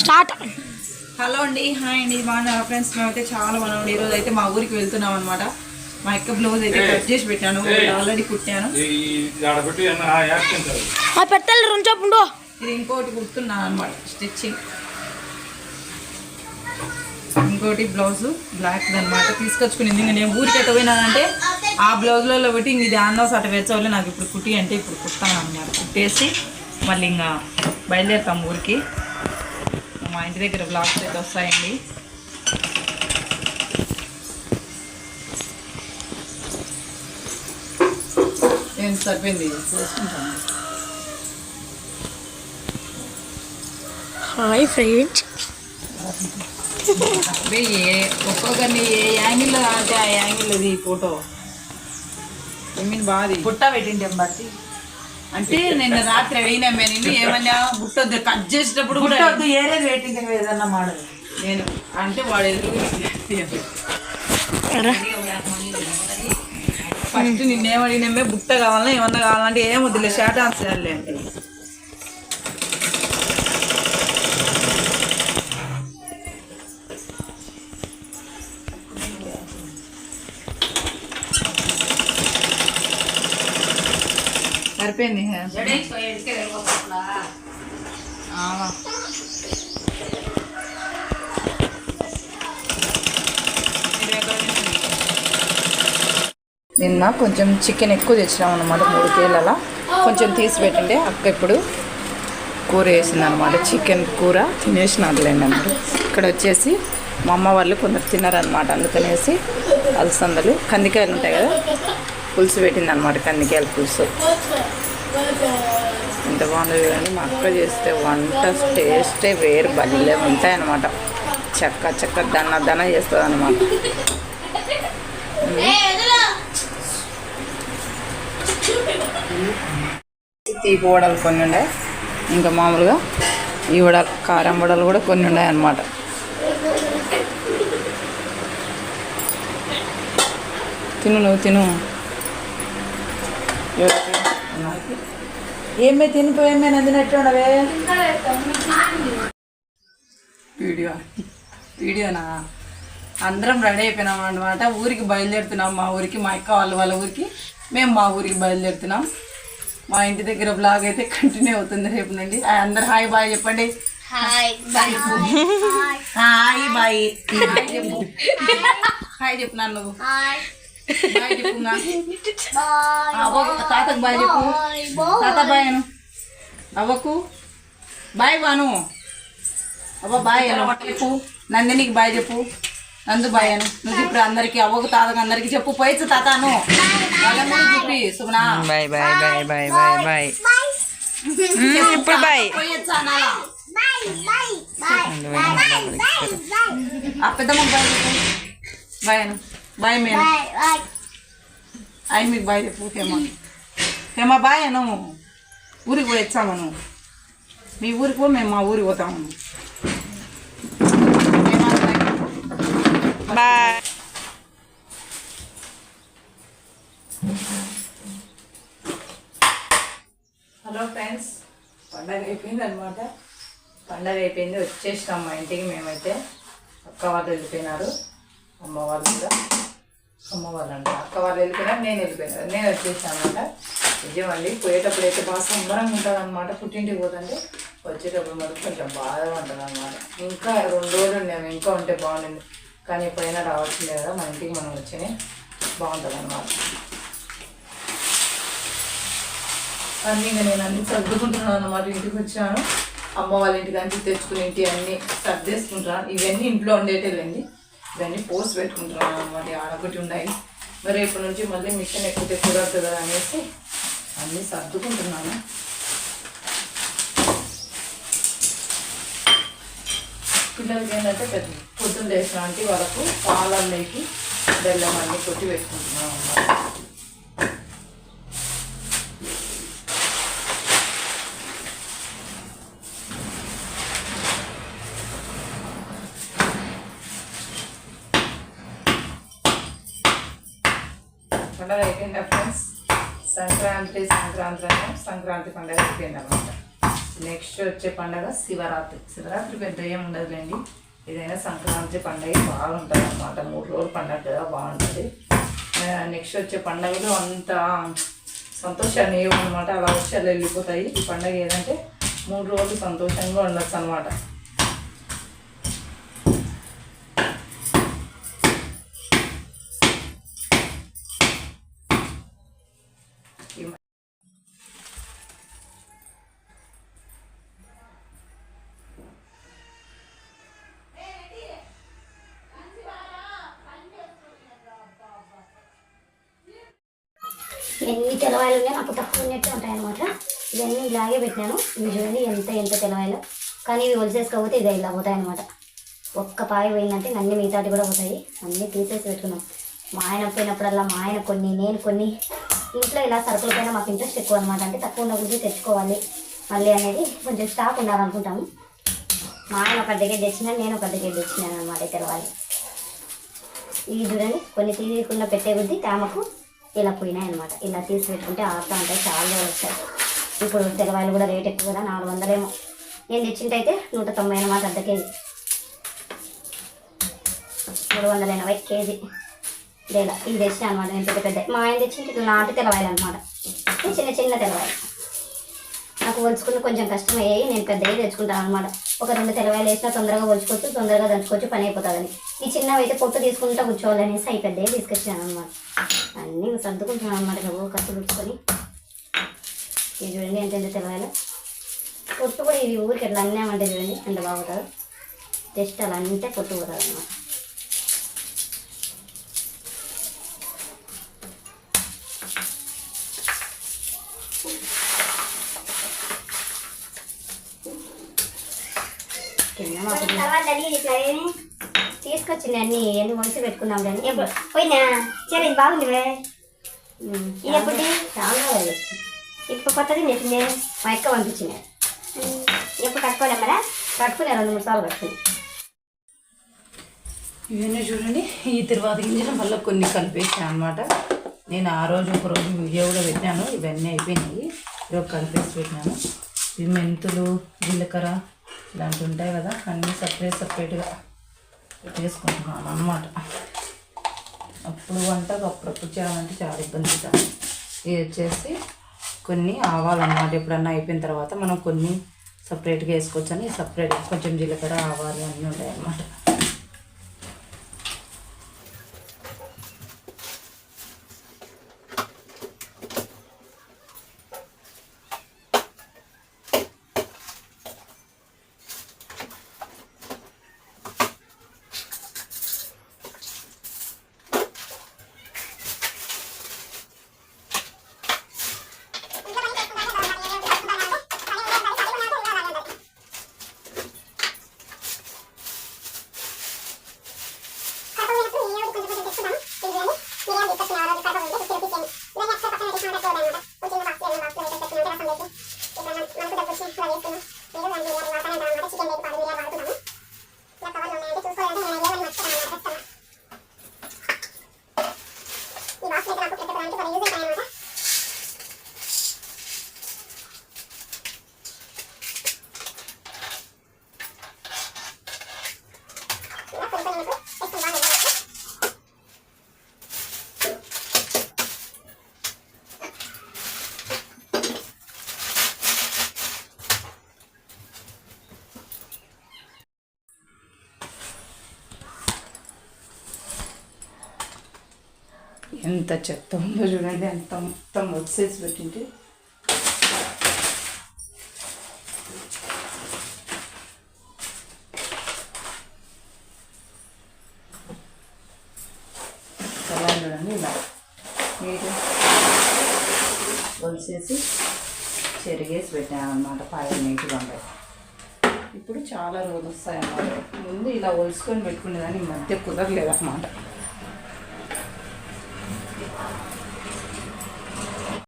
Start. Hello అండి hi అండి బాగున్నారా ఫ్రెండ్స్? మేమైతే చాలా బాగున్నాం ఈరోజు అయితే మా ఊరికి వెళ్తున్నాం అనమాట మా యొక్క బ్లౌజ్ అయితే కట్ చేసి పెట్టాను. ఆల్రెడీ కుట్టాను. పెట్టాలి రెండు ఇది ఇంకోటి కుడుతున్నాను అనమాట స్టిచ్చింగ్. ఇంకోటి బ్లౌజ్ బ్లాక్ అనమాట తీసుకొచ్చుకునింది ఇంకా నేను ఊరికి ఎట్ట పోయినానంటే ఆ బ్లౌజ్లలో పెట్టి ఇంక ఇది ఆన్నో సట వేసేవాళ్ళు నాకు ఇప్పుడు కుట్టి అంటే ఇప్పుడు కుట్టాను అనమాట కుట్టేసి మళ్ళీ ఇంకా బయలుదేరుతాం ఊరికి. మా ఇంటి దగ్గర బ్లాగ్స్ అయితే వస్తాయండి. ఏం సరిపోయింది చేసుకుంటాను. హాయ్ ఫ్రెండ్స్ అదే ఏ ఒక్కొక్కరిని ఏ యాంగిల్లో అంటే ఆ యాంగిల్ ఇది ఫోటో మీన్ బాది బుట్ట పెట్టింటాం బట్టి. అంటే నిన్న రాత్రి అడిగినా నేను ఏమన్నా బుట్టొద్దు కట్ చేసేటప్పుడు కూడా వద్దు ఏరే వెయిటింగ్ ఏదన్నా మాడదు నేను అంటే వాడు ఫస్ట్ నిన్నేమడిగినామే బుట్ట కావాలన్నా ఏమన్నా కావాలంటే ఏం వద్దులే షార్ట్ ఆన్సర్ అంటే సరిపోయింది. నిన్న కొంచెం చికెన్ ఎక్కువ తెచ్చినాం అనమాట మూడు కేళ్ళ కొంచెం తీసి పెట్టిండే అక్క ఇప్పుడు కూర వేసింది అనమాట చికెన్ కూర తినేసినట్లేండి అందరూ ఇక్కడ వచ్చేసి మా అమ్మ వాళ్ళు కొందరు తిన్నారనమాట అందుకనేసి అలసందలు. కందికాయలు ఉంటాయి కదా పులుసు పెట్టింది అనమాట కందికాయల పులుసు. ఎంత బాగుంది చూడండి. మా అక్క చేస్తే వంట టేస్టే వేరు భలే ఉంటాయన్నమాట. చక్క చక్క దన్న దన్న చేస్తుంది అనమాట తీపి వడలు కొన్ని ఉన్నాయి ఇంకా మామూలుగా ఈ వడలు కారం వడలు కూడా కొన్ని ఉన్నాయి అన్నమాట తిను నువ్వు తిను. ఏమే తినిపోయేమే నందినట్టు ఉండవే వీడియో. వీడియోనా? అందరం రెడీ అయిపోయినాం అనమాట ఊరికి బయలుదేరుతున్నాం మా ఊరికి మా అక్క వాళ్ళ వాళ్ళ ఊరికి. మేము మా ఊరికి బయలుదేరుతున్నాం. మా ఇంటి దగ్గర బ్లాగ్ అయితే కంటిన్యూ అవుతుంది రేపు నుండి. అందరు హాయ్ బాయ్ చెప్పండి. Hi hi bye. హాయ్ చెప్పు. హాయ్ చెప్పు నాన్న నువ్వు హాయ్ బాయ్ చెప్పు నా. అవ్వకు తాతకు బాయ్ చెప్పు తాత బాయ్ అను అవ్వకు బాయ్ బాను అవ్వ బాయ్ అను చెప్పు నందినికి బాయ్ చెప్పు నందు బాయ్ అను నువ్వు ఇప్పుడు అందరికి అవ్వకు తాతకు అందరికి చెప్పు పోయచ్చు తాతాను వాళ్ళని కూడా చెప్పి సుమనా bye bye bye bye bye bye ఇప్పుడు బాయ్ పోయొచ్చా అనాలా? ఆ పెద్దమ్మకి బాయ్ చెప్పు బాయ్ అను బాయ్ మేను అయి మీకు బాయ్ చెప్పు హేమ హేమ బాయ్ అను ఊరికి పోయి వచ్చామను మీ ఊరికి పో మేము మా ఊరికి పోతాము. బాయ్ హలో ఫ్రెండ్స్ పండగ అయిపోయింది అనమాట పండగ అయిపోయింది వచ్చేసినాం మా ఇంటికి మేమైతే. అక్క వాళ్ళు వెళ్ళిపోయినారు. అమ్మవారు కూడా. అమ్మ వాళ్ళు అంట అక్క వాళ్ళు వెళ్ళిపోయినారు నేను వెళ్ళిపోయినా. నేను వచ్చేసాను అనమాట నిజం అండి పోయేటప్పుడు అయితే బాగా సంబరంగా ఉంటుంది అనమాట పుట్టింటికి పోతుంటే వచ్చేటప్పుడు మనకు కొంచెం బాధగా ఉంటుంది అనమాట ఇంకా రెండు రోజులు ఉండేవి ఇంకా ఉంటే బాగుండింది. కానీ ఎప్పుడైనా రావాల్సిందే కదా. మన ఇంటికి మనం వచ్చినే బాగుంటుంది అనమాట అన్నీ ఇంకా నేను అన్ని సర్దుకుంటున్నాను అనమాట ఇంటికి వచ్చాను. అమ్మ వాళ్ళ ఇంటికి అన్ని తెచ్చుకుని ఇంటి అన్నీ సర్దేసుకుంటున్నాను. ఇవన్నీ ఇంట్లో ఉండేటేలేండి. దాన్ని పోస్ట్ పెట్టుకుంటున్నాను అనమాట ఆడొకటి ఉన్నాయి. మరి రేపు నుంచి మళ్ళీ మిషన్ ఎక్కితే కుదరదు కదా అనేసి అన్నీ సర్దుకుంటున్నాను. పిల్లలకి ఏంటంటే పెద్ద పొద్దున్న లేచినాంటి వాళ్ళకు పాలల్లోకి బెల్లం అన్నీ కొట్టి పెట్టుకుంటున్నాను అన్నమాట పండుగ అయిపోయిందా ఫ్రెండ్స్ సంక్రాంతి సంక్రాంతి అన్నాం సంక్రాంతి పండుగ అయిపోయింది అనమాట నెక్స్ట్ వచ్చే పండుగ శివరాత్రి. శివరాత్రి పెద్ద ఏం ఉండదులేండి. ఏదైనా సంక్రాంతి పండుగ బాగుంటుంది అనమాట మూడు రోజులు పండుగ కదా బాగుంటుంది. నెక్స్ట్ వచ్చే పండగలు అంత సంతోషాన్ని ఏమన్నమాట అలా వచ్చి వెళ్ళిపోతాయి. ఈ పండుగ ఏదంటే మూడు రోజులు సంతోషంగా ఉండొచ్చు అనమాట ఎన్ని తెలవాయలు ఉన్నాయో. నాకు తక్కువ ఉన్నట్టు ఉంటాయి అనమాట ఇవన్నీ ఇలాగే పెట్టినాను. ఇవి చూడండి ఎంత ఎంత తెలవాయలు కానీ ఇవి వలిసేసుకోకపోతే ఇదే ఇలా పోతాయి అనమాట ఒక్క పాయి పోయిందంటే అన్ని మిగతాది కూడా పోతాయి. అన్నీ తీసేసి పెట్టుకున్నాం. మా ఆయన పోయినప్పుడల్లా మా ఆయన కొన్ని నేను కొన్ని. ఇంట్లో ఇలా సరుకుల పైన మాకు ఇంట్రెస్ట్ ఎక్కువ అనమాట అంటే తక్కువ ఉన్నప్పుడు తెచ్చుకోవాలి మళ్ళీ అనేది కొంచెం స్టాక్ ఉండాలనుకుంటాము. మా ఆయన ఒక దగ్గర తెచ్చినా నేను ఒక దగ్గర తెచ్చినాను అనమాట తెలవాలి ఇవి చూడండి కొన్ని తీయకుండా పెట్టే కొద్దీ తేమకు ఇలా పోయినాయి అనమాట ఇలా తీసి పెట్టుకుంటే ఆడుతూ ఉంటాయి చాలా వచ్చాయి వస్తాయి. ఇప్పుడు తెలవాయలు కూడా రేట్ ఎక్కువ కదా నాలుగు వందలేమో. నేను తెచ్చింటైతే నూట తొంభై అనమాట అర్ధ కేజీ. మూడు వందల ఎనభై కేజీ. లేదా ఇది తెచ్చిన అనమాట నేను పెద్ద పెద్ద. మా ఆయన తెచ్చింటే ఇట్లా నాటు తెలవాయలు అనమాట చిన్న చిన్న తెలవాయలు నాకు ఒలుచుకుని కొంచెం కష్టం అయ్యాయి నేను పెద్దగా తెచ్చుకుంటాను అనమాట ఒక రెండు తెలవాయలు వేసినా తొందరగా ఒలుచుకోవచ్చు తొందరగా దంచుకోవచ్చు పని అయిపోతుందని. ఈ చిన్నవి అయితే పొట్టు తీసుకుంటా కూర్చోవాలనేసి అవి పెద్దవి తీసుకొచ్చాను అనమాట అన్నీ సర్దుకుంటున్నాను అనమాట ఇక కట్టు పెట్టుకొని ఇది చూడండి ఎంత ఎంత తెలవాయలు పొట్టు కూడా ఇవి ఊరికి ఎట్లా అన్నామంటే చూడండి ఎంత బాగుంటుంది. జస్ట్ అలా అంటే పొట్టు పోతుంది అనమాట తీసుకొచ్చింది అన్ని అన్ని మొలిసి పెట్టుకున్నాం కానీ ఎప్పుడు పోయినా? చీర ఇది బాగుంది ఇది ఎప్పుడు చాలా ఇప్పుడు కొత్తది నెట్టింది మా అక్క పంపించింది. ఎప్పుడు కట్టుకోలేం కదా కట్టుకునే రెండు మూడు సార్లు కట్టుకుని ఇవన్నీ చూడండి ఈ తిరువాత గింజలు మళ్ళీ కొన్ని కలిపేసాను అనమాట నేను ఆ రోజు ఒక రోజు వీడియో కూడా పెట్టాను ఇవన్నీ అయిపోయినాయి. ఇవి కలిపేసి పెట్టినాను. ఇవి మెంతులు జీలకర్ర ఇలాంటివి ఉంటాయి కదా అన్నీ సపరేట్ సపరేట్గా పెట్టేసుకుంటున్నాను అనమాట అప్పుడు వంట అప్పుడప్పుడు చేయాలంటే చాలా ఇబ్బంది ఇది వచ్చేసి కొన్ని ఆవాలన్నమాట. ఎప్పుడన్నా అయిపోయిన తర్వాత మనం కొన్ని సపరేట్గా వేసుకోవచ్చు అని సపరేట్ కొంచెం జీలకర్ర ఆవాలు అన్నీ ఉంటాయి 软绵绵的每个软的 ఎంత చెత్త ఉందో చూడండి ఎంత మొత్తం వచ్చేసి పెట్టింటే. ఎలా చూడండి ఇలా. మీరు వలిసేసి చెరిగేసి పెట్టాను పాయలు నీట్గా ఉంటాయి. ఇప్పుడు చాలా రోజులు వస్తాయన్నమాట. ముందు ఇలా ఒలుసుకొని పెట్టుకునేదాన్ని ఈ మధ్య కుదరలేదు అన్నమాట